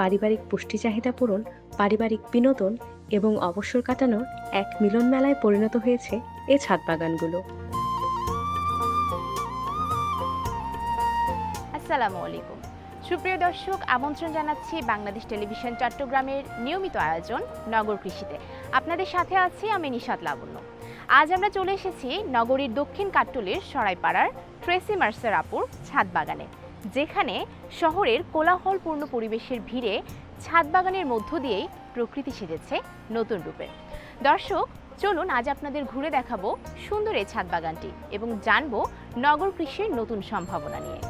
পারিবারিক পুষ্টি চাহিদা পূরণ, পারিবারিক বিনোদন এবং অবসর কাটানোর এক মিলন মেলায় পরিণত হয়েছে এই ছাদ বাগানগুলো। আসসালামু আলাইকুম। সুপ্রিয় দর্শক, আমন্ত্রণ জানাচ্ছি বাংলাদেশ টেলিভিশন চট্টগ্রামের নিয়মিত আয়োজন নগর কৃষিতে। আপনাদের সাথে আছি আমি নিশাত লাবণ্য। আজ আমরা চলে এসেছি নগরীর দক্ষিণ কাট্টুলির সরাইপাড়ার ট্রেসি মার্সার আপুর ছাদ বাগানে। যেখানে শহরের কোলাহলপূর্ণ পরিবেশের ভিড়ে ছাদ বাগানের মধ্য দিয়েই প্রকৃতি সেজেছে নতুন রূপে। দর্শক, চলুন আজ আপনাদের ঘুরে দেখাবো সুন্দর এই ছাদ বাগানটি এবং জানব নগর কৃষির নতুন সম্ভাবনা নিয়ে।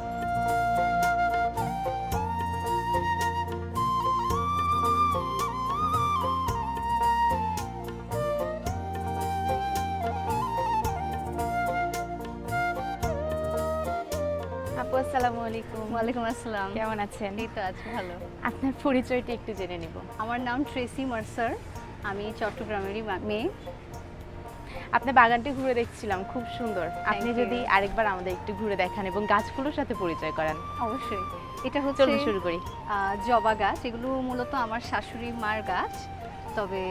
ওয়ালাইকুম আসসালাম। কেমন আছেন? এই তো আছি ভালো। আপনার পরিচয়টা একটু জেনে নিব। আমার নাম ট্রেসি মার্সার আমি চট্টগ্রামেরই মেয়ে। আপনার বাগানটি ঘুরে দেখছিলাম খুব সুন্দর। আপনি যদি আরেকবার আমাদের একটু ঘুরে দেখান এবং গাছগুলোর সাথে পরিচয় করান। অবশ্যই। এটা হচ্ছে শুরু করি। জবা গাছ। এগুলো মূলত আমার শাশুড়ি মার গাছ। তবে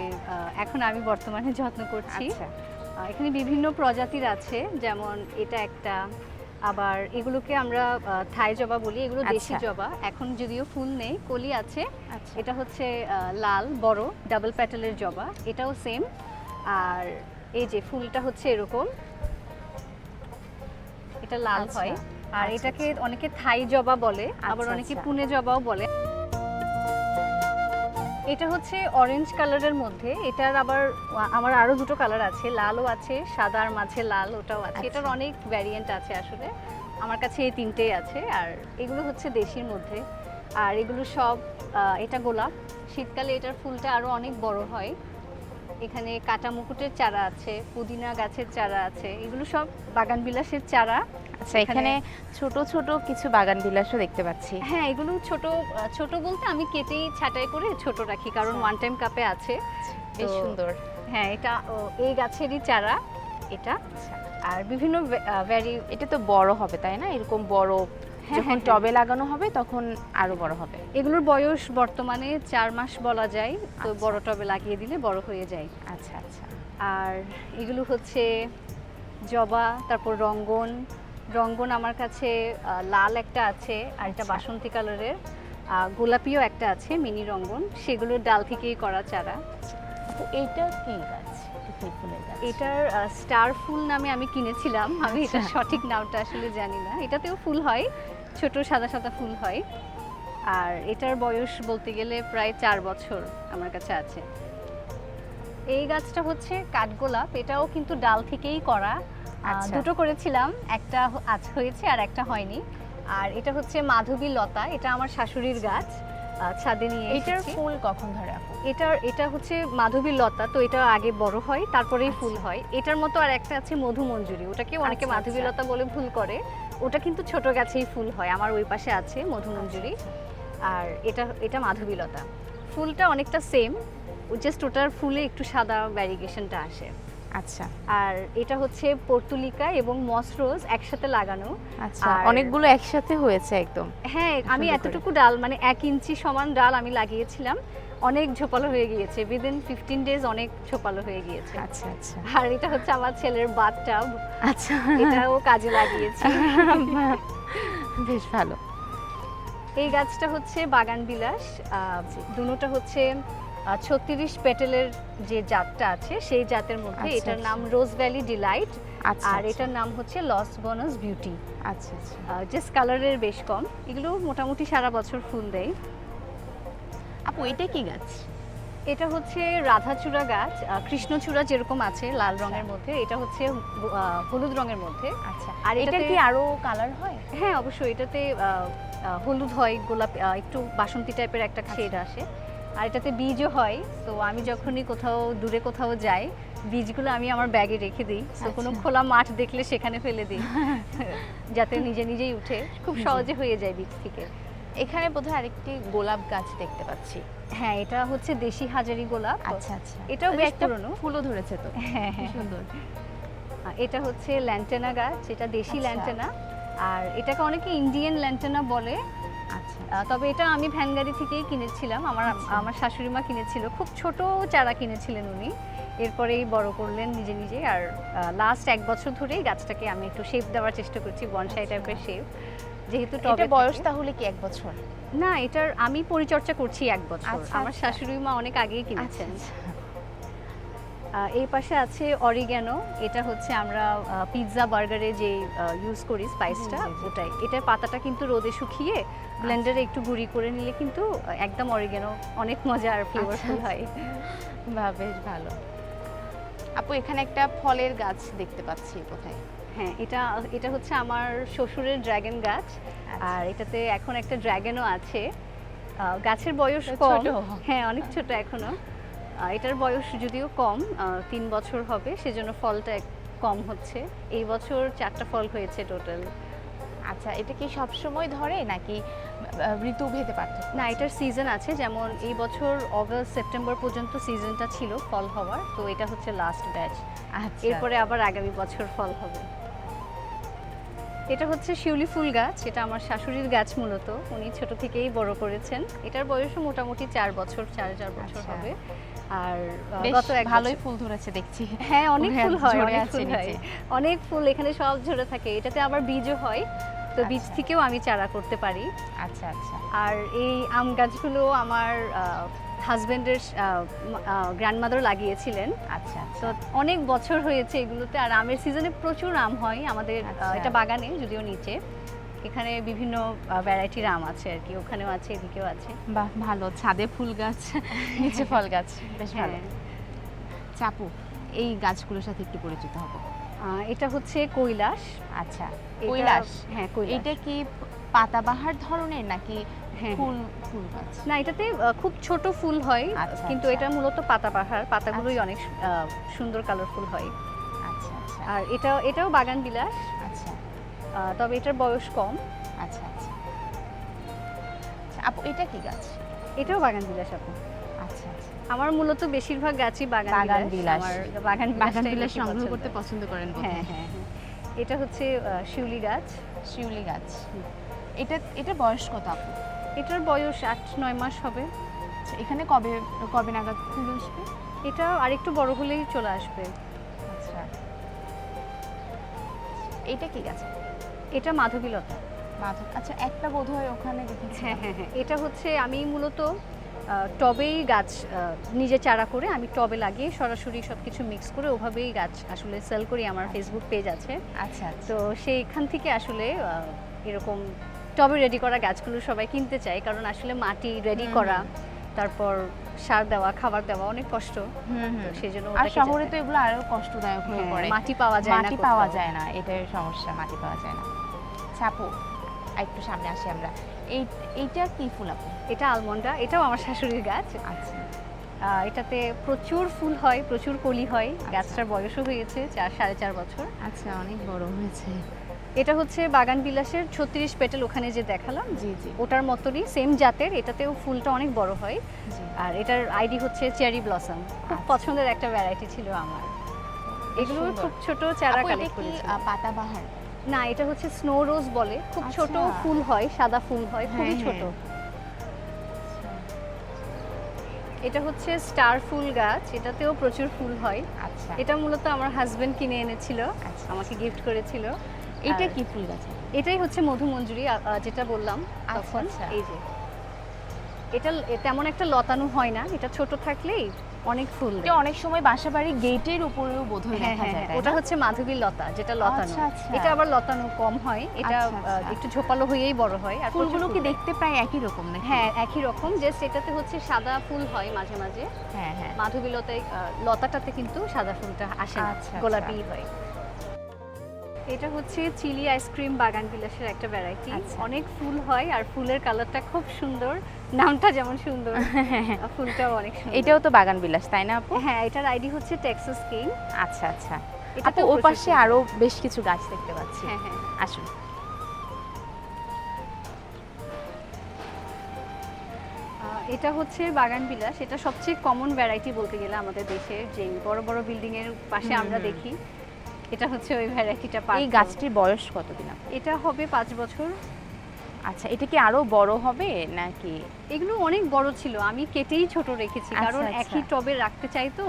এখন আমি বর্তমানে যত্ন করছি। আচ্ছা। এখানে বিভিন্ন প্রজাতির আছে। যেমন এটা একটা আবার এগুলোকে আমরা থাই জবা বলি এগুলো দেশি আচ্ছা। জবা। এখন যদিও ফুল নেই কলি আছে। আচ্ছা। এটা হচ্ছে লাল বড় ডাবল প্যাটেলের জবা। এটাও সেম। আর এই যে ফুলটা হচ্ছে এরকম। এটা লাল আচ্ছা, হয়। আর এটাকে অনেকে থাই জবা বলে আবার অনেকে। পুনে জবাও বলে। এটা হচ্ছে অরেঞ্জ কালারের মধ্যে। এটার আবার আমার আরও দুটো কালার আছে লালও আছে সাদার মাঝে লাল ওটাও আছে। আচ্ছা। এটার অনেক ভ্যারিয়েন্ট আছে আসলে। আমার কাছে এই তিনটেই আছে। আর এগুলো হচ্ছে দেশির মধ্যে। আর এগুলো সব এটা গোলাপ। শীতকালে এটার ফুলটা আরও অনেক বড় হয়। এখানে কাটা মুকুটের চারা আছে পুদিনা গাছের চারা আছে এগুলো সব বাগান বিলাসের চারা। আচ্ছা এখানে ছোট ছোট কিছু বাগান বিলাসও দেখতে পাচ্ছি। হ্যাঁ এগুলো ছোট ছোট বলতে আমি কেটেই ছাঁটাই করে ছোট রাখি কারণ। ওয়ান টাইম কাপে আছে। বেশ সুন্দর। হ্যাঁ এটা এই গাছেরই চারা এটা। আচ্ছা। আর বিভিন্ন ভ্যারি এটা তো বড় হবে তাই না? এরকম বড় যখন হ্যাঁ। টবে লাগানো হবে তখন আরও বড় হবে। এগুলোর বয়স বর্তমানে চার মাস বলা যায় তো আচ্ছা। বড় টবে লাগিয়ে দিলে বড় হয়ে যায়। আচ্ছা আচ্ছা। আর এগুলো হচ্ছে জবা তারপর রঙ্গন। রঙ্গন আমার কাছে লাল একটা আছে আর একটা আচ্ছা। বাসন্তী কালারের। গোলাপিও একটা আছে মিনি রঙ্গন। সেগুলোর ডাল থেকেই করা চারা। তো এইটা কি গাছ? এটার স্টার ফুল নামে আমি কিনেছিলাম। আমি এটা আচ্ছা। সঠিক নামটা আসলে জানি না। এটাতেও ফুল হয়। ছোট সাদা সাদা ফুল হয় আর এটার বয়স বলতে গেলে প্রায় চার বছর আমার কাছে আছে এই গাছটা হচ্ছে কাঠগোলাপ এটাও কিন্তু ডাল থেকেই করা আচ্ছা। দুটো করেছিলাম একটা আজ হয়েছে আর একটা হয়নি আর এটা হচ্ছে মাধবী লতা এটা আমার শাশুড়ির গাছ ছাদে নিয়ে এইটার এসেছি। ফুল কখন ধরে এটার এটা হচ্ছে মাধবী লতা তো এটা আগে বড় হয় তারপরেই ফুল আচ্ছা। হয় এটার মতো আর একটা আছে মধু মঞ্জুরি ওটাকে অনেকে আচ্ছা, মাধবী। লতা বলে ভুল করে ওটা কিন্তু ছোট গাছেই ফুল হয়। আমার ওই পাশে আছে মধুমঞ্জুরি। আর এটা এটা মাধবীলতা। ফুলটা অনেকটা সেম জাস্ট ওটার ফুলে একটু সাদা ভ্যারিগেশনটা আসে। আচ্ছা। আর এটা হচ্ছে পর্তুলিকা এবং মসরোজ একসাথে লাগানো। আচ্ছা অনেকগুলো একসাথে হয়েছে একদম। হ্যাঁ আমি এতটুকু ডাল মানে এক ইঞ্চি সমান ডাল আমি লাগিয়েছিলাম অনেক ঝোপালো হয়ে গিয়েছে। উইদিন ফিফটিন ডেজ অনেক ঝোপালো হয়ে গিয়েছে। আচ্ছা আচ্ছা। আর এটা হচ্ছে আমার ছেলের বাথটাব। আচ্ছা। এটাও কাজে লাগিয়েছি। বেশ ভালো। এই গাছটা হচ্ছে বাগান বিলাস। দুটোটা হচ্ছে ছত্রিশ পেটেলের যে জাতটা আছে সেই জাতের মধ্যে আচ্ছা, এটার আচ্ছা। নাম রোজ ভ্যালি ডিলাইট আর আচ্ছা, এটার নাম হচ্ছে লস বনাস বিউটি আচ্ছা জাস্ট কালারের বেশ কম। এগুলো মোটামুটি সারা বছর ফুল দেয়। আপু এটা কি গাছ? এটা হচ্ছে রাধাচূড়া গাছ কৃষ্ণচূড়া যেরকম আছে লাল রঙের মধ্যে এটা হচ্ছে হলুদ রঙের মধ্যে। আচ্ছা। আর এটা কি আরও কালার হয়? হ্যাঁ অবশ্যই। এটাতে হলুদ হয় গোলাপ একটু বাসন্তী টাইপের একটা শেড আসে। আর এটাতে বীজও হয় তো আমি যখনই কোথাও দূরে কোথাও যাই বীজগুলো আমি আমার ব্যাগে রেখে দিই। তো কোনো আচ্ছা। খোলা মাঠ দেখলে সেখানে ফেলে দিই। যাতে নিজে নিজেই উঠে খুব সহজে হয়ে যায় বীজ থেকে। এখানে বোধহয় আরেকটি গোলাপ গাছ দেখতে পাচ্ছি। হ্যাঁ এটা হচ্ছে দেশি হাজারি গোলাপ। আচ্ছা আচ্ছা। এটাও বেশ পুরনো। ফুলও ধরেছে তো। হ্যাঁ হ্যাঁ। সুন্দর। এটা হচ্ছে ল্যান্টেনা গাছ এটা দেশি আচ্ছা। ল্যান্টেনা। আর এটাকে অনেকে ইন্ডিয়ান ল্যান্টেনা বলে। তবে এটা আমি ভ্যানগাড়ি থেকেই কিনেছিলাম। আমার আচ্ছা। আমার শাশুড়ি মা কিনেছিল। খুব ছোট চারা কিনেছিলেন উনি। এরপরেই বড় করলেন নিজে নিজে। আর লাস্ট এক বছর ধরেই গাছটাকে আমি একটু শেপ দেওয়ার চেষ্টা করছি বনসাই আচ্ছা। টাইপের শেপ যেহেতু টবে বয়স তাহলে কি এক বছর? না এটার আমি পরিচর্যা করছি এক বছর। আচ্ছা, আমার আচ্ছা। শাশুড়ি মা অনেক আগেই আচ্ছা কিনেছেন আচ্ছা। এই পাশে আছে অরিগ্যানো। এটা হচ্ছে আমরা পিৎজা বার্গারে যে ইউজ করি স্পাইসটা। ওটাই। এটার পাতাটা কিন্তু রোদে শুকিয়ে ব্লেন্ডারে একটু গুঁড়ি করে নিলে কিন্তু একদম অরিগ্যানো অনেক মজা আর ফ্লেভারফুল আচ্ছা। হয়। বাহ বেশ ভালো। আপু এখানে একটা ফলের গাছ দেখতে পাচ্ছি কোথায়? হ্যাঁ এটা এটা হচ্ছে আমার শ্বশুরের ড্রাগন গাছ। আচ্ছা। আর এটাতে এখন একটা ড্রাগনও আছে। গাছের বয়স কম। হ্যাঁ অনেক ছোট এখনও। এটার বয়স যদিও কম তিন বছর হবে সেজন্য ফলটা কম হচ্ছে। এই বছর চারটা ফল হয়েছে টোটাল আচ্ছা এটা কি সব সময় ধরে নাকি ঋতু ভেদে পার্থক্য না এটার সিজন আছে যেমন এই বছর অগস্ট সেপ্টেম্বর পর্যন্ত সিজনটা ছিল ফল হওয়ার তো এটা হচ্ছে লাস্ট ব্যাচ আচ্ছা। এরপরে আবার আগামী বছর ফল হবে। এটা হচ্ছে শিউলি ফুল গাছ এটা আমার শাশুড়ির গাছ মূলত উনি ছোট থেকেই বড় করেছেন। এটার বয়সও মোটামুটি চার বছর চার চার বছর আচ্ছা। হবে। আর গত এক ভালোই ফুল ধরেছে দেখছি। হ্যাঁ অনেক ফুল হয় অনেক ফুল হয়। অনেক ফুল এখানে সব ঝরে থাকে। এটাতে আবার বীজও হয়। তো বীজ আচ্ছা। থেকেও আমি চারা করতে পারি। আচ্ছা আচ্ছা। আর এই আম গাছগুলো আমার হাজবেন্ডের গ্র্যান্ডমাদার লাগিয়েছিলেন। আচ্ছা তো আচ্ছা অনেক বছর হয়েছে এগুলোতে। আর আমের সিজনে প্রচুর আম হয় আমাদের আচ্ছা। এটা বাগানে যদিও নিচে। এখানে বিভিন্ন ভ্যারাইটির আম আছে আর কি ওখানেও আছে এদিকেও আছে। বাহ ভালো। ছাদে ফুল গাছ নিচে ফল গাছ বেশ ভালো। হ্যাঁ। চাপু এই গাছগুলোর সাথে একটু পরিচিত হব। এটা হচ্ছে কৈলাস। আচ্ছা কৈলাস? হ্যাঁ কৈলাস। এটা কি পাতাবাহার ধরনের নাকি হ্যাঁ, ফুল ফুল গাছ? না এটাতে খুব ছোট ফুল হয় আচ্ছা, কিন্তু আচ্ছা। এটা মূলত পাতাবাহার। পাতাগুলোই আচ্ছা। অনেক সুন্দর কালারফুল হয়। আচ্ছা আর এটা এটাও বাগান বিলাস। তবে এটার বয়স কম। আচ্ছা আচ্ছা। আপু এটা কি গাছ? এটাও বাগান বিলাস আপু। আচ্ছা আচ্ছা। আমার মূলত বেশিরভাগ গাছই বাগান বাগান বিলাস। বিলাস। বাগান বাগান বিলাস সংগ্রহ করতে পছন্দ করেন হ্যাঁ হ্যাঁ হ্যাঁ। এটা হচ্ছে শিউলি গাছ। শিউলি গাছ। এটা এটা বয়স কত আপু? এটার বয়স আট নয় মাস হবে। আচ্ছা, এখানে কবে কবে নাগাদ ফুল আসবে? এটা আরেকটু বড় হলেই চলে আসবে। আচ্ছা। এটা কি গাছ এটা মাধবীলতা। মাধব আচ্ছা একটা বোধ হয় ওখানে দেখেছি। হ্যাঁ হ্যাঁ হ্যাঁ। এটা হচ্ছে আমি মূলত টবেই গাছ নিজে চারা করে আমি টবে লাগিয়ে সরাসরি সব কিছু মিক্স করে ওভাবেই গাছ আসলে সেল করি আমার ফেসবুক পেজ আছে। আচ্ছা আচ্ছা। তো সেইখান থেকে আসলে এরকম টবে রেডি করা গাছগুলো সবাই কিনতে চায় কারণ আসলে মাটি রেডি করা তারপর সার দেওয়া খাবার দেওয়া অনেক কষ্ট। হুম হুম। সেই জন্য আর শহরে তো এগুলো আরও কষ্টদায়ক হয়ে হ্যাঁ, পড়ে। মাটি পাওয়া যায় না মাটি পাওয়া যায় না এটাই সমস্যা মাটি পাওয়া যায় না। চাপু একটু সামনে আসি আমরা। এই এইটা কি ফুল আপু? এটা আলমন্ডা এটাও আমার শাশুড়ির গাছ। আচ্ছা। এটাতে প্রচুর ফুল হয় প্রচুর কলি হয়। আচ্ছা। গাছটার বয়সও হয়েছে চার সাড়ে চার বছর। আচ্ছা অনেক বড় হয়েছে। এটা হচ্ছে বাগান বিলাসের ছত্রিশ পেটেল ওখানে যে দেখালাম জি জি। ওটার মতনই সেম জাতের এটাতেও ফুলটা অনেক বড় হয়। আর এটার আইডি হচ্ছে চেরি ব্লসম। খুব আচ্ছা। পছন্দের একটা ভ্যারাইটি ছিল আমার। এগুলো। খুব ছোট চারা আপু, কালেক্ট করেছি পাতাবাহার? না এটা হচ্ছে স্নো রোজ বলে খুব ছোট আচ্ছা। ফুল হয় সাদা ফুল হয় খুবই হ্যাঁ, ছোট হ্যাঁ। এটা হচ্ছে স্টার ফুল গাছ এটাতেও প্রচুর ফুল হয় আচ্ছা এটা মূলত আমার হাজবেন্ড কিনে এনেছিল আচ্ছা। আমাকে গিফট করেছিল এটা কি ফুল গাছ এটাই হচ্ছে মধু মঞ্জুরি আ- আ, যেটা বললাম তখন। এই যে এটা তেমন একটা লতানো হয় না এটা ছোট থাকলেই অনেক ফুল এটা। অনেক সময় বাসাবাড়ি গেটের উপরেও বোধহয় হ্যাঁ দেখা হ্যাঁ যায়। হ্যাঁ, ওটা হচ্ছে মাধবী লতা যেটা লতানো। আচ্ছা, আচ্ছা। এটা আবার লতানো কম হয়। এটা আচ্ছা। একটু ঝোপালো হয়েই বড় হয়। আর ফুলগুলো কি দেখতে প্রায় একই রকম নাকি? হ্যাঁ একই রকম। যে সেটাতে হচ্ছে সাদা ফুল হয় মাঝে মাঝে। হ্যাঁ হ্যাঁ। মাধবী লতায় লতাটাতে কিন্তু সাদা ফুলটা আসে না। গোলাপি হয়। এটা হচ্ছে চিলি আইসক্রিম বাগান বিলাসের একটা ভ্যারাইটি আচ্ছা। অনেক ফুল হয় আর ফুলের কালারটা খুব সুন্দর। নামটা যেমন সুন্দর ফুলটাও অনেক সুন্দর। এটাও তো বাগান বিলাস তাই না আপু? হ্যাঁ এটার আইডি হচ্ছে টেক্সাস কিং আচ্ছা আচ্ছা। এটা আপু ওর পাশে আরও বেশ কিছু গাছ দেখতে পাচ্ছি। হ্যাঁ হ্যাঁ। আসুন। এটা হচ্ছে বাগান বিলাস। এটা সবচেয়ে কমন ভ্যারাইটি বলতে গেলে আমাদের দেশের যে বড় বড় বিল্ডিং এর পাশে আমরা দেখি। এটা হচ্ছে ওই ভ্যারাইটিটা এই গাছটির বয়স কতদিন? এটা হবে পাঁচ বছর। আচ্ছা এটা কি আরও বড় হবে নাকি? এগুলো অনেক বড় ছিল আমি কেটেই ছোট রেখেছি। আচ্ছা, কারণ আচ্ছা। একই টবে রাখতে চাই তো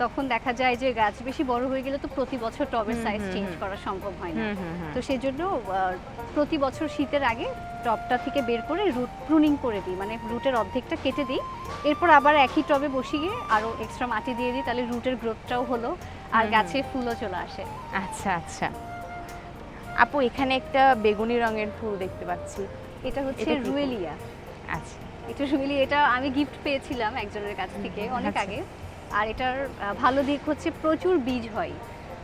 তখন দেখা যায় যে গাছ বেশি বড় হয়ে গেলে তো প্রতি বছর টবের সাইজ চেঞ্জ করা সম্ভব হয় না। তো সেই জন্য প্রতি বছর শীতের আগে টবটা থেকে বের করে রুট প্রুনিং করে দিই। মানে রুটের অর্ধেকটা কেটে দিই। এরপর আবার একই টবে বসিয়ে আরও এক্সট্রা মাটি দিয়ে দিই তাহলে রুটের গ্রোথটাও হলো। আর গাছে ফুলও চলে আসে। আচ্ছা আচ্ছা। আপু এখানে একটা বেগুনি রঙের ফুল দেখতে পাচ্ছি। এটা হচ্ছে? রুয়েলিয়া আচ্ছা। এটা রুয়েলি এটা আমি গিফট পেয়েছিলাম একজনের কাছ থেকে অনেক আচ্ছা। আগে। আর এটার ভালো দিক হচ্ছে প্রচুর বীজ হয়।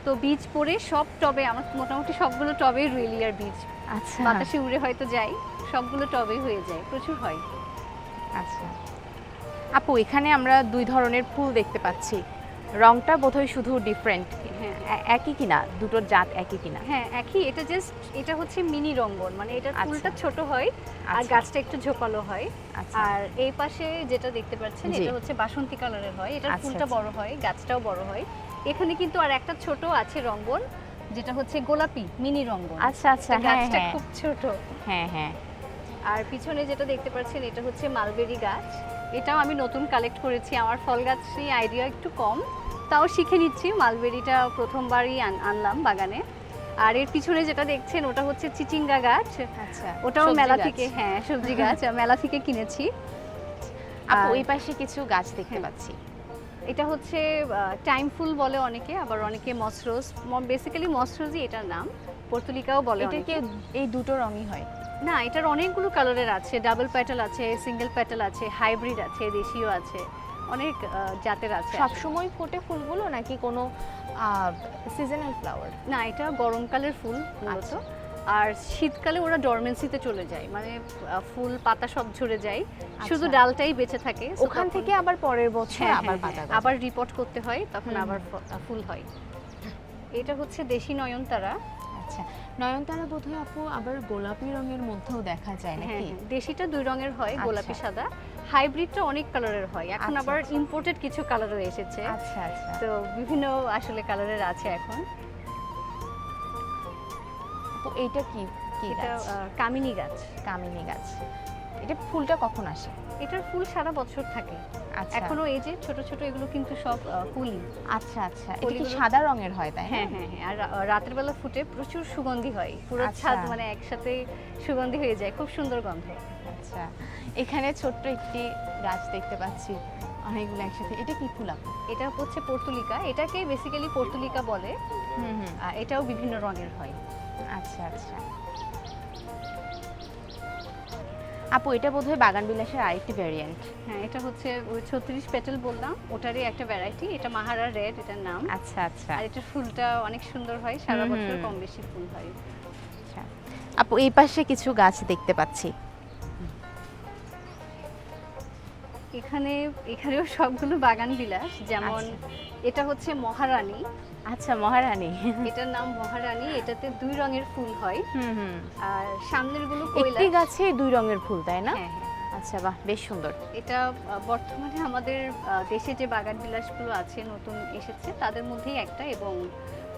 তো বীজ পড়ে সব টবে আমার মোটামুটি সবগুলো টবে রুয়েলিয়ার বীজ। আচ্ছা। বাতাসে উড়ে হয়তো যায় সবগুলো টবে হয়ে যায় প্রচুর হয়। আচ্ছা। আপু এখানে আমরা দুই ধরনের ফুল দেখতে পাচ্ছি। রংটা বোধহয় শুধু ডিফারেন্ট হ্যাঁ একই কিনা? দুটোর জাত একই কিনা? হ্যাঁ একই। এটা জাস্ট এটা হচ্ছে মিনি রঙ্গন। মানে এটার আচ্ছা। ফুলটা ছোট হয় আর আচ্ছা, গাছটা একটু ঝোপালো হয়। আচ্ছা। আর এই পাশে যেটা দেখতে পাচ্ছেন এটা হচ্ছে বাসন্তী কালারের হয়। আচ্ছা, ফুলটা। বড় হয় গাছটাও বড় হয়। এখানে কিন্তু আর একটা ছোট আছে রঙ্গন যেটা হচ্ছে গোলাপি মিনি রঙ্গন। আচ্ছা আচ্ছা। হ্যাঁ গাছটা হ্যাঁ। খুব ছোট। হ্যাঁ হ্যাঁ। আর পিছনে যেটা দেখতে পাচ্ছেন এটা হচ্ছে মালবেরি গাছ। এটাও আমি নতুন কালেক্ট করেছি। আমার ফল গাছ নিয়ে আইডিয়া একটু কম। তাও শিখে নিচ্ছি। মালবেরিটা প্রথমবারই আনলাম বাগানে। আর এর পিছনে যেটা দেখছেন ওটা হচ্ছে চিচিঙ্গা গাছ। আচ্ছা ওটাও মেলা থেকে হ্যাঁ সবজি গাছ মেলা থেকে কিনেছি। আপু আর- ওই পাশে কিছু গাছ দেখতে হ্যাঁ। পাচ্ছি। এটা হচ্ছে টাইম ফুল বলে অনেকে আবার অনেকে মসরোজ বেসিক্যালি মসরোজই এটার নাম। পর্তুলিকাও বলে এটা কি এই দুটো রঙই হয়? না এটার অনেকগুলো কালারের আছে। ডাবল প্যাটেল আছে সিঙ্গেল প্যাটেল আছে হাইব্রিড আছে দেশীয় আছে। অনেক জাতের আছে সব সময় ফোটে ফুলগুলো নাকি কোনো সিজনাল ফ্লাওয়ার না এটা গরমকালের ফুল মূলত। আচ্ছা। আর শীতকালে ওরা ডরমেন্সিতে চলে যায় মানে ফুল পাতা সব ঝরে যায়। শুধু আচ্ছা। ডালটাই বেঁচে থাকে ওখান থেকে আবার পরের বছর হ্যাঁ, আবার হ্যাঁ, পাতা হ্যাঁ, আবার রিপোর্ট করতে হয় তখন আবার ফুল হয়। এটা হচ্ছে দেশি নয়নতারা। আচ্ছা নয়নতারা বোধহয় আপু আবার গোলাপি রঙের মধ্যেও দেখা যায় হ্যাঁ নাকি? হ্যাঁ, দেশিটা দুই রঙের হয় আচ্ছা। গোলাপি সাদা। হাইব্রিডটা অনেক কালারের হয়। এখন আচ্ছা, আবার আচ্ছা। ইম্পোর্টেড কিছু কালারও এসেছে। আচ্ছা আচ্ছা। তো বিভিন্ন আসলে কালারের আছে এখন। আপু এইটা কি কি এটা গাছ? কামিনী গাছ। কামিনী গাছ। এটা ফুলটা কখন আসে? এটার ফুল সারা বছর থাকে। আচ্ছা। এখনও এই যে ছোট ছোট এগুলো কিন্তু সব ফুলই। আচ্ছা আচ্ছা। এটা কি সাদা রঙের হয় তাই হ্যাঁ হ্যাঁ হ্যাঁ। আর রাতের বেলা ফুটে প্রচুর সুগন্ধি হয়। পুরো আচ্ছা। ছাদ মানে একসাথে সুগন্ধি হয়ে যায়। খুব সুন্দর গন্ধ। আচ্ছা। এখানে ছোট্ট একটি গাছ দেখতে পাচ্ছি। অনেকগুলো একসাথে। এটা কি ফুল আপু এটা হচ্ছে পর্তুলিকা। এটাকে বেসিক্যালি পর্তুলিকা বলে। হুম হুম। আর এটাও বিভিন্ন রঙের হয়। আচ্ছা আচ্ছা। আপু এটা বোধহয় বাগান বিলাসের আরেকটি ভ্যারিয়েন্ট হ্যাঁ এটা হচ্ছে ওই ছত্রিশ পেটেল বললাম ওটারই একটা ভ্যারাইটি এটা মাহারা রেড এটার নাম। আচ্ছা আচ্ছা। আর এটার ফুলটা অনেক সুন্দর হয় সারা বছর কম বেশি ফুল হয়। আচ্ছা। আপু এই পাশে কিছু গাছ দেখতে পাচ্ছি। এখানে এখানেও সবগুলো বাগান বিলাস যেমন আচ্ছা। এটা হচ্ছে মহারানী। আচ্ছা মহারানী। এটার নাম মহারানী এটাতে দুই রঙের ফুল হয়। হুম হুম। আর সামনেরগুলো একটি গাছে দুই রঙের ফুল তাই না? হ্যাঁ হ্যাঁ। আচ্ছা বাহ বেশ সুন্দর। এটা বর্তমানে আমাদের দেশে যে বাগান বিলাসগুলো আছে নতুন এসেছে তাদের মধ্যেই একটা এবং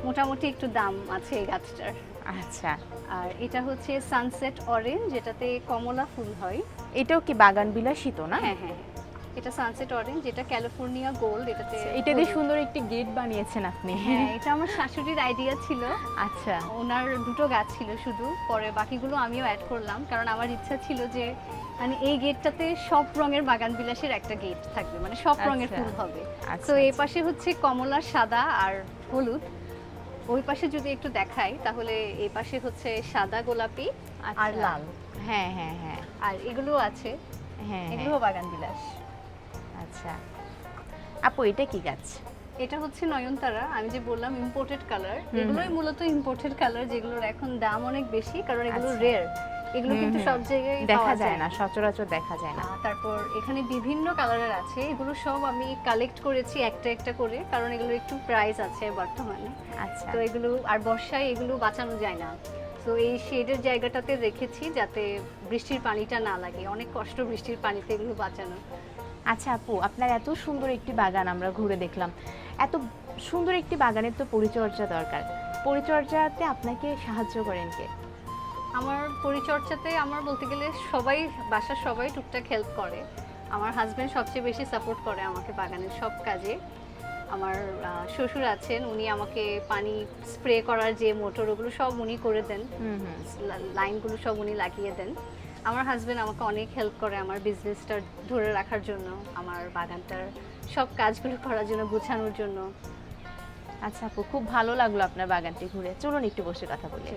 মোটামুটি একটু দাম আছে এই গাছটার। আচ্ছা। আর এটা হচ্ছে সানসেট অরেঞ্জ যেটাতে কমলা ফুল হয়। এটাও কি বাগান বিলাসী তো না? হ্যাঁ হ্যাঁ হ্যাঁ। এটা সানসেট অরেঞ্জ এটা ক্যালিফোর্নিয়া গোল্ড এটাতে এটা দিয়ে সুন্দর একটি গেট বানিয়েছেন আপনি। হ্যাঁ এটা আমার শাশুড়ির আইডিয়া ছিল। আচ্ছা। ওনার দুটো গাছ ছিল শুধু পরে বাকিগুলো আমিও অ্যাড করলাম কারণ আমার ইচ্ছা ছিল যে মানে এই গেটটাতে সব রঙের বাগান বিলাসের একটা গেট থাকবে মানে সব রঙের আচ্ছা। ফুল হবে। আচ্ছা তো এই পাশে হচ্ছে কমলা সাদা আর হলুদ। ওই পাশে যদি একটু দেখাই তাহলে এই পাশে হচ্ছে সাদা গোলাপি আর আচ্ছা। লাল। হ্যাঁ হ্যাঁ হ্যাঁ। আর এগুলো আছে। হ্যাঁ এগুলো হ্যাঁ। বাগান বিলাস আচ্ছা। আপু এটা কি গাছ? এটা হচ্ছে নয়নতারা। আমি যে বললাম ইম্পোর্টেড কালার এগুলোই মূলত ইম্পোর্টেড কালার যেগুলোর এখন দাম অনেক বেশি কারণ এগুলো আচ্ছা। রেয়ার এগুলো কিন্তু সব জায়গায় দেখা যায় না সচরাচর দেখা যায় না। তারপর এখানে বিভিন্ন কালারের আছে এগুলো সব আমি কালেক্ট করেছি একটা একটা করে কারণ এগুলো একটু প্রাইস আছে বর্তমানে। আচ্ছা। তো এগুলো আর বর্ষায় এগুলো বাঁচানো যায় না। তো এই শেডের জায়গাটাতে রেখেছি যাতে বৃষ্টির পানিটা না লাগে অনেক কষ্ট বৃষ্টির পানিতে এগুলো বাঁচানো। আচ্ছা আপু আপনার এত সুন্দর একটি বাগান আমরা ঘুরে দেখলাম। এত সুন্দর একটি বাগানের তো পরিচর্যা দরকার। পরিচর্যাতে আপনাকে সাহায্য করেন কে? আমার পরিচর্যাতে আমার বলতে গেলে সবাই বাসার সবাই টুকটাক হেল্প করে। আমার হাজব্যান্ড সবচেয়ে বেশি সাপোর্ট করে আমাকে বাগানের সব কাজে। আমার শ্বশুর আছেন উনি আমাকে পানি স্প্রে করার যে মোটর ওগুলো সব উনি করে দেন। হুম হুম। লাইনগুলো সব উনি লাগিয়ে দেন। আমার হাজব্যান্ড আমাকে অনেক হেল্প করে আমার বিজনেসটা ধরে রাখার জন্য আমার বাগানটার সব কাজগুলো করার জন্য গুছানোর জন্য। আচ্ছা আপু খুব ভালো লাগল আপনার বাগানটি ঘুরে। চলুন একটু বসে কথা বলি।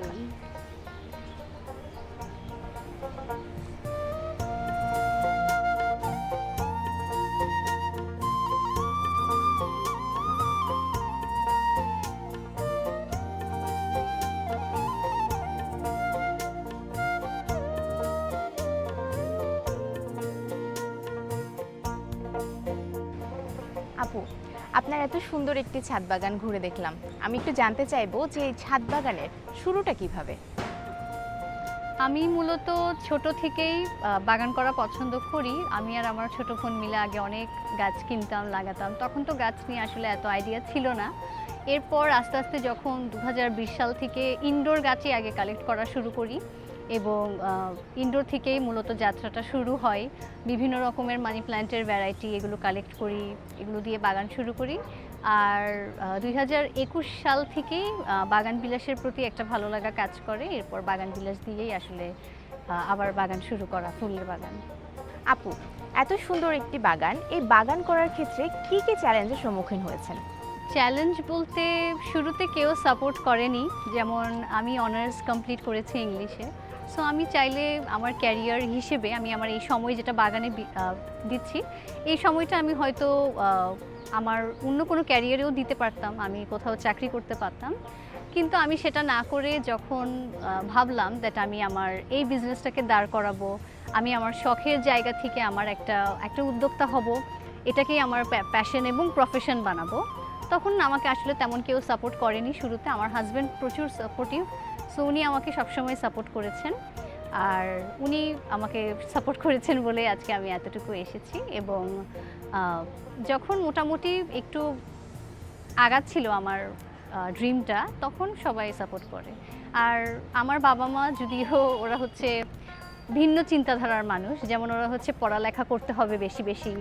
আপনার এত সুন্দর একটি ছাদ বাগান ঘুরে দেখলাম। আমি একটু জানতে চাইব যে এই ছাদ বাগানের শুরুটা কীভাবে? আমি মূলত ছোট থেকেই বাগান করা পছন্দ করি। আমি আর আমার ছোট বোন মিলে আগে অনেক গাছ কিনতাম, লাগাতাম। তখন তো গাছ নিয়ে আসলে এত আইডিয়া ছিল না। এরপর আস্তে আস্তে যখন দু হাজার বিশ সাল থেকে ইনডোর গাছই আগে কালেক্ট করা শুরু করি। এবং ইনডোর থেকেই মূলত যাত্রাটা শুরু হয়। বিভিন্ন রকমের মানি প্ল্যান্টের ভ্যারাইটি এগুলো কালেক্ট করি এগুলো দিয়ে বাগান শুরু করি। আর দুই হাজার একুশ সাল থেকেই বাগান বিলাসের প্রতি একটা ভালো লাগা কাজ করে। এরপর বাগান বিলাস দিয়েই আসলে আবার বাগান শুরু করা ফুলের বাগান। আপু এত সুন্দর একটি বাগান এই বাগান করার ক্ষেত্রে কি কি চ্যালেঞ্জের সম্মুখীন হয়েছেন? চ্যালেঞ্জ বলতে শুরুতে কেউ সাপোর্ট করেনি। যেমন আমি অনার্স কমপ্লিট করেছি ইংলিশে সো আমি চাইলে আমার ক্যারিয়ার হিসেবে আমি আমার এই সময় যেটা বাগানে দিচ্ছি, এই সময়টা আমি হয়তো আমার অন্য কোনো ক্যারিয়ারেও দিতে পারতাম, আমি কোথাও চাকরি করতে পারতাম। কিন্তু আমি সেটা না করে যখন ভাবলাম দ্যাট আমি আমার এই বিজনেসটাকে দাঁড় করাবো, আমি আমার শখের জায়গা থেকে আমার একটা একটা উদ্যোক্তা হব, এটাকেই আমার প্যাশন এবং প্রফেশন বানাবো তখন আমাকে আসলে তেমন কেউ সাপোর্ট করেনি শুরুতে। আমার হাজব্যান্ড প্রচুর সাপোর্টিভ সো উনি আমাকে সবসময় সাপোর্ট করেছেন। আর উনি আমাকে সাপোর্ট করেছেন বলে আজকে আমি এতটুকু এসেছি এবং যখন মোটামুটি একটু আগাচ্ছিল আমার ড্রিমটা তখন সবাই সাপোর্ট করে। আর আমার বাবা মা যদিও ওরা হচ্ছে ভিন্ন চিন্তাধারার মানুষ, যেমন ওরা হচ্ছে পড়ালেখা করতে হবে বেশি বেশি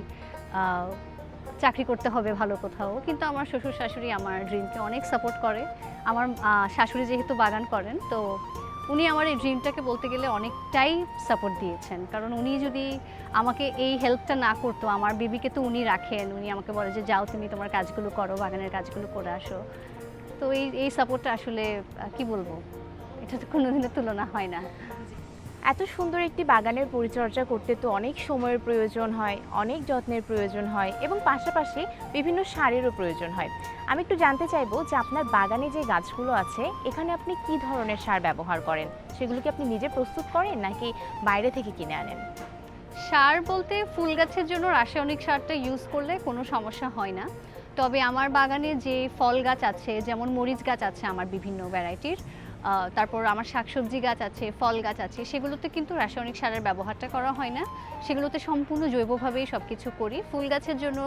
চাকরি করতে হবে ভালো কোথাও। কিন্তু আমার শ্বশুর শাশুড়ি আমার ড্রিমকে অনেক সাপোর্ট করে। আমার শাশুড়ি যেহেতু বাগান করেন, তো উনি আমার এই ড্রিমটাকে বলতে গেলে অনেকটাই সাপোর্ট দিয়েছেন। কারণ উনি যদি আমাকে এই হেল্পটা না করতো, আমার বেবিকে তো উনি রাখেন, উনি আমাকে বলে যে, যাও তুমি তোমার কাজগুলো করো, বাগানের কাজগুলো করে আসো। তো এই এই সাপোর্টটা আসলে কি বলব? এটা তো কোনোদিনও তুলনা হয় না। এত সুন্দর একটি বাগানের পরিচর্যা করতে তো অনেক সময়ের প্রয়োজন হয়, অনেক যত্নের প্রয়োজন হয় এবং পাশাপাশি বিভিন্ন সারেরও প্রয়োজন হয়। আমি একটু জানতে চাইব যে আপনার বাগানে যে গাছগুলো আছে, এখানে আপনি কি ধরনের সার ব্যবহার করেন? সেগুলো কি আপনি নিজে প্রস্তুত করেন নাকি বাইরে থেকে কিনে আনেন? সার বলতে ফুল গাছের জন্য রাসায়নিক সারটা ইউজ করলে কোনো সমস্যা হয় না। তবে আমার বাগানে যে ফল গাছ আছে, যেমন মরিচ গাছ আছে আমার বিভিন্ন ভ্যারাইটির তারপর আমার শাকসবজি গাছ আছে, ফল গাছ আছে, সেগুলোতে কিন্তু রাসায়নিক সারের ব্যবহারটা করা হয় না। সেগুলোতে সম্পূর্ণ জৈবভাবেই সব কিছু করি। ফুল গাছের জন্য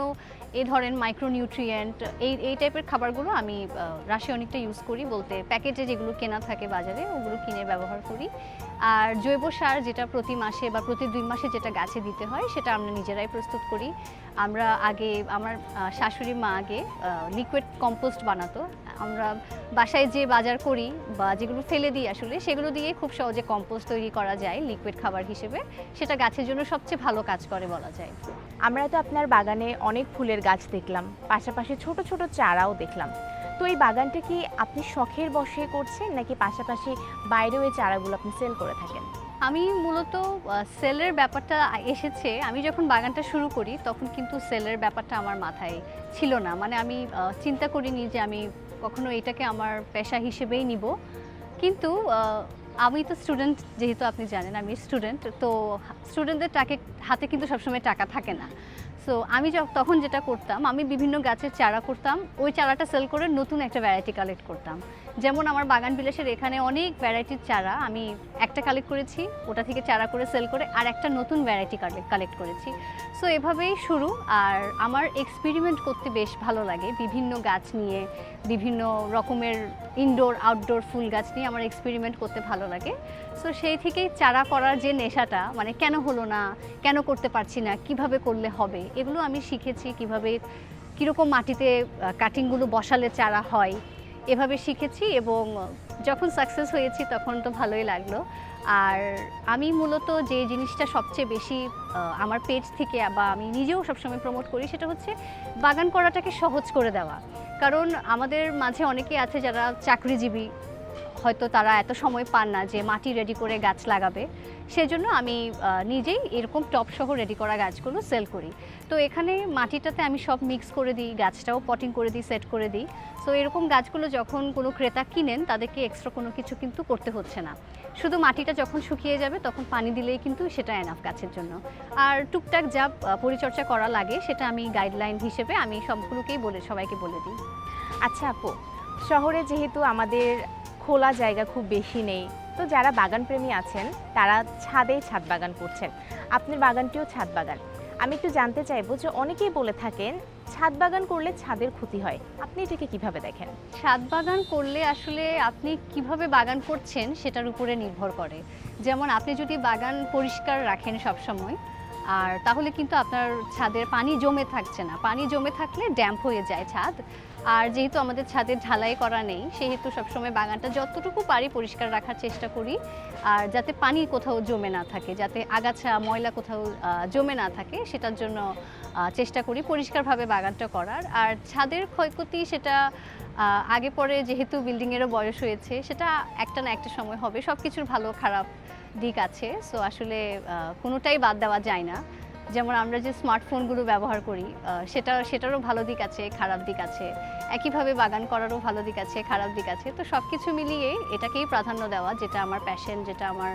এ ধরেন মাইক্রোনিউট্রিয়েন্ট এই এই টাইপের খাবারগুলো আমি রাসায়নিকটা ইউজ করি বলতে, প্যাকেটে যেগুলো কেনা থাকে বাজারে, ওগুলো কিনে ব্যবহার করি। আর জৈব সার যেটা প্রতি মাসে বা প্রতি দুই মাসে যেটা গাছে দিতে হয়, সেটা আমরা নিজেরাই প্রস্তুত করি। আমরা আগে, আমার শাশুড়ি মা আগে লিকুইড কম্পোস্ট বানাতো। আমরা বাসায় যে বাজার করি বা যেগুলো ফেলে দিই আসলে, সেগুলো দিয়ে খুব সহজে কম্পোস্ট তৈরি করা যায় লিকুইড খাবার হিসেবে। সেটা গাছের জন্য সবচেয়ে ভালো কাজ করে বলা যায়। আমরা তো আপনার বাগানে অনেক ফুলের গাছ দেখলাম। পাশাপাশি ছোট ছোট চারাও দেখলাম। তো এই বাগানটা কি আপনি শখের বসে করছেন, নাকি পাশাপাশি বাইরেও এই চারাগুলো আপনি সেল করে থাকেন? আমি মূলত সেলের ব্যাপারটা এসেছে। আমি যখন বাগানটা শুরু করি, তখন কিন্তু সেলের ব্যাপারটা আমার মাথায় ছিল না। মানে আমি চিন্তা করিনি যে আমি কখনো এটাকে আমার পেশা হিসেবেই নিব। কিন্তু আমি তো স্টুডেন্ট যেহেতু আপনি জানেন আমি স্টুডেন্ট তো স্টুডেন্টদের টাকে, হাতে কিন্তু সবসময় টাকা থাকে না। সো আমি তখন যেটা করতাম, আমি বিভিন্ন গাছের চারা করতাম। ওই চারাটা সেল করে নতুন একটা ভ্যারাইটি কালেক্ট করতাম। যেমন আমার বাগান বিলাসের এখানে অনেক ভ্যারাইটির চারা আমি একটা কালেক্ট করেছি, ওটা থেকে চারা করে সেল করে আর একটা নতুন ভ্যারাইটি কালেক্ট করেছি। সো এভাবেই শুরু আর আমার এক্সপেরিমেন্ট করতে বেশ ভালো লাগে। বিভিন্ন গাছ নিয়ে, বিভিন্ন রকমের ইনডোর আউটডোর ফুল গাছ নিয়ে আমার এক্সপেরিমেন্ট করতে ভালো লাগে। সো সেই থেকেই চারা করার যে নেশাটা মানে কেন হলো না, কেন করতে পারছি না, কীভাবে করলে হবে, এগুলো আমি শিখেছি কীভাবে, কীরকম মাটিতে কাটিংগুলো বসালে চারা হয় এভাবে শিখেছি এবং যখন সাকসেস হয়েছি তখন তো ভালোই লাগল। আর আমি মূলত যে জিনিসটা সবচেয়ে বেশি আমার পেজ থেকে বা আমি নিজেও সবসময় প্রমোট করি সেটা হচ্ছে বাগান করাটাকে সহজ করে দেওয়া। কারণ আমাদের মাঝে অনেকেই আছে যারা চাকরিজীবী, হয়তো তারা এত সময় পান না যে মাটি রেডি করে গাছ লাগাবে। সেজন্য আমি নিজেই এরকম টপ সহ রেডি করা গাছগুলো সেল করি। তো এখানে মাটিটাতে আমি সব মিক্স করে দিই, গাছটাও পটিং করে দিই সেট করে দিই। সো এরকম গাছগুলো যখন কোনো ক্রেতা কিনেন, তাদেরকে এক্সট্রা কোনো কিছু কিন্তু করতে হচ্ছে না। শুধু মাটিটা যখন শুকিয়ে যাবে, তখন পানি দিলেই কিন্তু সেটা এনাফ গাছের জন্য। আর টুকটাক যা পরিচর্যা করা লাগে, সেটা আমি গাইডলাইন হিসেবে আমি সবগুলোকেই বলে, সবাইকে বলে দিই। আচ্ছা আপু, শহরে যেহেতু আমাদের খোলা জায়গা খুব বেশি নেই, তো যারা বাগান প্রেমী আছেন, তারা ছাদেই ছাদ বাগান করছেন। আপনার বাগানটিও ছাদ বাগান। আমি একটু জানতে চাইব যে অনেকেই বলে থাকেন, ছাদ বাগান করলে ছাদের ক্ষতি হয়। আপনি এটাকে কীভাবে দেখেন? ছাদ বাগান করলে আসলে আপনি কীভাবে বাগান করছেন সেটার উপরে নির্ভর করে। যেমন আপনি যদি বাগান পরিষ্কার রাখেন সবসময়, আর তাহলে কিন্তু আপনার ছাদের পানি জমে থাকছে না। পানি জমে থাকলে ড্যাম্প হয়ে যায় ছাদ। আর যেহেতু আমাদের ছাদের ঢালাই করা নেই, সেহেতু সবসময় বাগানটা যতটুকু পারি পরিষ্কার রাখার চেষ্টা করি। আর যাতে পানি কোথাও জমে না থাকে, যাতে আগাছা, ময়লা কোথাও জমে না থাকে, সেটার জন্য চেষ্টা করি পরিষ্কারভাবে বাগানটা করার। আর ছাদের ক্ষয়ক্ষতি সেটা আগে পরে যেহেতু বিল্ডিংয়েরও বয়স হয়েছে, সেটা একটা না একটা সময় হবে। সব কিছুর ভালো খারাপ দিক আছে। সো আসলে কোনোটাই বাদ দেওয়া যায় না। যেমন আমরা যে স্মার্টফোনগুলো ব্যবহার করি সেটা, সেটারও ভালো দিক আছে, খারাপ দিক আছে। একইভাবে বাগান করারও ভালো দিক আছে, খারাপ দিক আছে। তো সব কিছু মিলিয়ে এটাকেই প্রাধান্য দেওয়া, যেটা আমার প্যাশন যেটা আমার,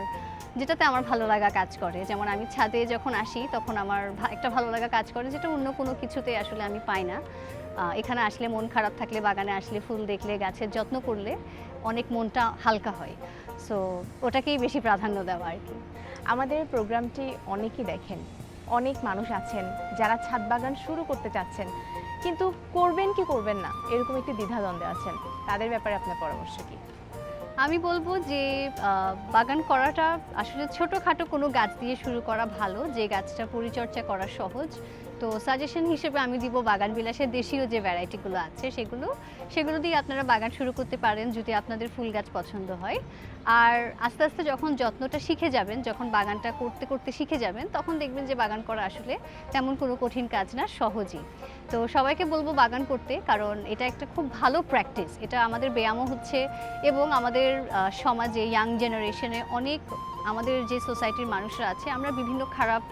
যেটাতে আমার ভালো লাগা কাজ করে। যেমন আমি ছাদে যখন আসি, তখন আমার একটা ভালো লাগা কাজ করে, যেটা অন্য কোনো কিছুতে আসলে আমি পাই না। এখানে আসলে মন খারাপ থাকলে, বাগানে আসলে ফুল দেখলে, গাছের যত্ন করলে অনেক মনটা হালকা হয়। সো ওটাকেই বেশি প্রাধান্য দেওয়া আর কি। আমাদের প্রোগ্রামটি অনেকেই দেখেন। অনেক মানুষ আছেন যারা ছাদ বাগান শুরু করতে চাচ্ছেন, কিন্তু করবেন কি করবেন না, এরকম একটি দ্বিধাদ্বন্দ্বে আছেন। তাদের ব্যাপারে আপনার পরামর্শ কি? আমি বলব যে বাগান করাটা আসলে ছোটোখাটো কোনো গাছ দিয়ে শুরু করা ভালো। যে গাছটা পরিচর্যা করা সহজ। তো সাজেশন হিসেবে আমি দিব বাগান বিলাসের দেশীয় যে ভ্যারাইটিগুলো আছে, সেগুলো। সেগুলো দিয়ে আপনারা বাগান শুরু করতে পারেন যদি আপনাদের ফুল গাছ পছন্দ হয়। আর আস্তে আস্তে যখন যত্নটা শিখে যাবেন, যখন বাগানটা করতে করতে শিখে যাবেন, তখন দেখবেন যে বাগান করা আসলে তেমন কোনো কঠিন কাজ না, সহজই। তো সবাইকে বলব বাগান করতে, কারণ এটা একটা খুব ভালো প্র্যাকটিস এটা আমাদের ব্যায়ামও হচ্ছে এবং আমাদের সমাজে ইয়াং জেনারেশনে অনেক আমাদের যে সোসাইটির মানুষরা আছে, আমরা বিভিন্ন খারাপ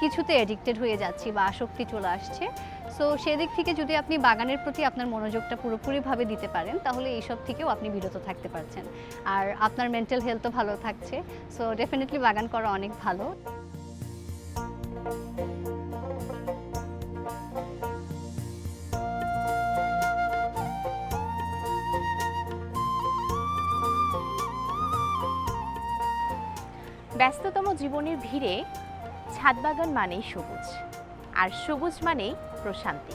কিছুতে অ্যাডিক্টেড হয়ে যাচ্ছি বা আসক্তি চলে আসছে। সো সেদিক থেকে যদি আপনি বাগানের প্রতি আপনার মনোযোগটা পুরোপুরিভাবে দিতে পারেন, তাহলে এইসব থেকেও আপনি বিরত থাকতে পারছেন। আর আপনার মেন্টাল হেলথও ভালো থাকছে। সো ডেফিনেটলি বাগান করা অনেক ভালো। ব্যস্ততম জীবনের ভিড়ে ছাদ বাগান মানেই সবুজ, আর সবুজ মানেই প্রশান্তি।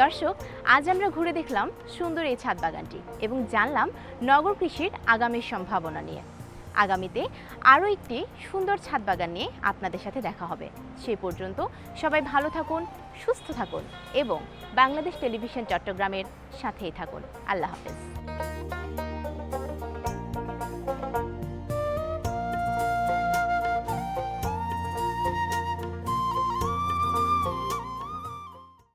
দর্শক, আজ আমরা ঘুরে দেখলাম সুন্দর এই ছাদ বাগানটি এবং জানলাম নগর কৃষির আগামী সম্ভাবনা নিয়ে। আগামীতে আরও একটি সুন্দর ছাদ বাগান নিয়ে আপনাদের সাথে দেখা হবে। সে পর্যন্ত সবাই ভালো থাকুন, সুস্থ থাকুন এবং বাংলাদেশ টেলিভিশন চট্টগ্রামের সাথেই থাকুন। আল্লাহ হাফেজ।